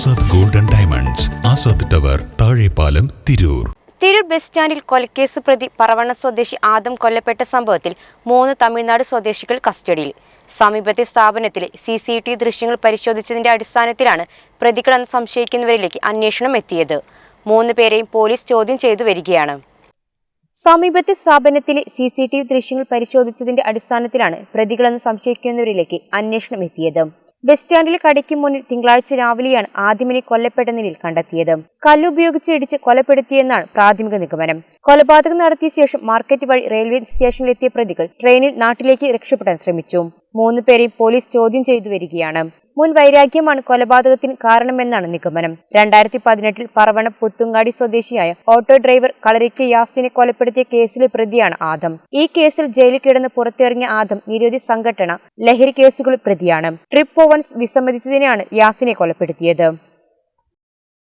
Azad golden diamonds Azad tower Thazhepalam Tirur. Tirur bus സ്റ്റാൻഡിൽ കൊലക്കേസ് പ്രതി പറവണ്ണ സ്വദേശി ആദം കൊല്ലപ്പെട്ട സംഭവത്തിൽ മൂന്ന് തമിഴ്നാട് സ്വദേശികൾ കസ്റ്റഡിയിൽ. സമീപത്തെ സ്ഥാപനത്തിലെ സി സി ടി ദൃശ്യങ്ങൾ പരിശോധിച്ചതിന്റെ അടിസ്ഥാനത്തിലാണ് പ്രതികളെന്ന് സംശയിക്കുന്നവരിലേക്ക് അന്വേഷണം എത്തിയത്. മൂന്ന് പേരെയും പോലീസ് ചോദ്യം ചെയ്തു വരികയാണ്. സമീപത്തെ സ്ഥാപനത്തിലെ സി സി ടി വി ദൃശ്യങ്ങൾ പരിശോധിച്ചതിന്റെ അടിസ്ഥാനത്തിലാണ് പ്രതികളെന്ന് സംശയിക്കുന്നവരിലേക്ക് അന്വേഷണം എത്തിയത്. ബസ് സ്റ്റാൻഡിൽ കടയ്ക്ക് മുന്നിൽ തിങ്കളാഴ്ച രാവിലെയാണ് ആദ്യമിനെ കൊല്ലപ്പെട്ട നിലയിൽ കണ്ടെത്തിയത്. കല്ലുപയോഗിച്ച് ഇടിച്ച് കൊലപ്പെടുത്തിയെന്നാണ് പ്രാഥമിക നിഗമനം. കൊലപാതകം നടത്തിയ ശേഷം മാർക്കറ്റ് വഴി റെയിൽവേ സ്റ്റേഷനിലെത്തിയ പ്രതികൾ ട്രെയിനിൽ നാട്ടിലേക്ക് രക്ഷപ്പെടാൻ ശ്രമിച്ചു. മൂന്ന് പേരെയും പോലീസ് ചോദ്യം ചെയ്തു വരികയാണ്. മുൻ വൈരാഗ്യമാണ് കൊലപാതകത്തിന് കാരണമെന്നാണ് നിഗമനം. രണ്ടായിരത്തി പതിനെട്ടിൽ പറവണ പുത്തുങ്ങാടി സ്വദേശിയായ ഓട്ടോ ഡ്രൈവർ കളരിക്ക് യാസിനെ കൊലപ്പെടുത്തിയ കേസിലെ പ്രതിയാണ് ആദം. ഈ കേസിൽ ജയിലിൽ കിടന്ന് പുറത്തിറങ്ങിയ ആദം നിരവധി സംഘടന ലഹരി കേസുകളിൽ പ്രതിയാണ്. ട്രിപ്പ് ഓവൻസ് വിസമ്മതിച്ചതിനാണ് യാസിനെ കൊലപ്പെടുത്തിയത്.